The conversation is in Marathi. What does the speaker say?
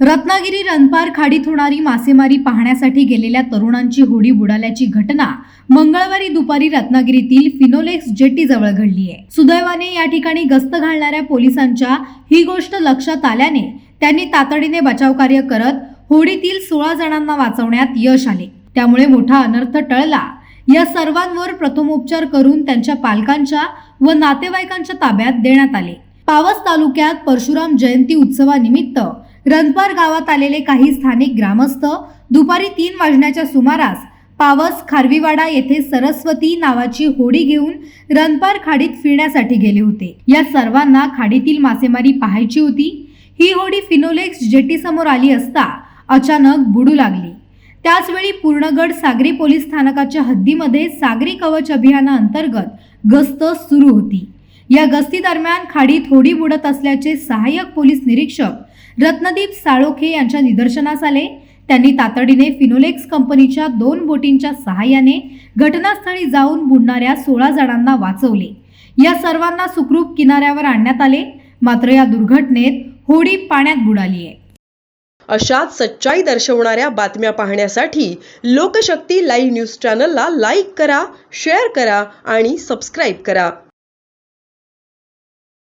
रत्नागिरी रणपार खाडीत होणारी मासेमारी पाहण्यासाठी गेलेल्या तरुणांची होडी बुडाल्याची घटना मंगळवारी दुपारी रत्नागिरीतील फिनोलेक्स जेटीजवळ घडली आहे. सुदैवाने या ठिकाणी गस्त घालणाऱ्या पोलिसांच्या ही गोष्ट लक्षात आल्याने त्यांनी तातडीने बचावकार्य करत होडीतील सोळा जणांना वाचवण्यात यश आले. त्यामुळे मोठा अनर्थ टळला. या सर्वांवर प्रथमोपचार करून त्यांच्या पालकांच्या व नातेवाईकांच्या ताब्यात देण्यात आले. पावस तालुक्यात परशुराम जयंती उत्सवानिमित्त रणपार गावात आलेले काही स्थानिक ग्रामस्थ दुपारी तीन वाजण्याच्या सुमारास पावस खारवीवाडा येथे सरस्वती नावाची होडी घेऊन रणपार खाडीत फिरण्यासाठी गेले होते. या सर्वांना खाडीतील मासेमारी पाहायची होती. ही होडी फिनोलेक्स जेटीसमोर आली असता अचानक बुडू लागली. त्याचवेळी पूर्णगड सागरी पोलीस स्थानकाच्या हद्दीमध्ये सागरी कवच अभियानाअंतर्गत गस्त सुरू होती. या गस्ती दरम्यान खाडीत होडी बुडत असल्याचे सहाय्यक पोलीस निरीक्षक रत्नदीप साळोखे यांच्या निदर्शनास आले. त्यांनी तातडीने फिनोलेक्स कंपनीच्या दोन बोटींच्या सहाय्याने घटनास्थळी जाऊन बुडणाऱ्या सोळा जणांना वाचवले. या सर्वांना सुखरूप किनाऱ्यावर आणण्यात आले. मात्र या दुर्घटनेत होडी पाण्यात बुडाली आहे. अशाच सच्चाई दर्शवणाऱ्या बातम्या पाहण्यासाठी लोकशक्ती लाईव्ह न्यूज चॅनलला लाईक करा शेअर करा आणि सबस्क्राईब करा.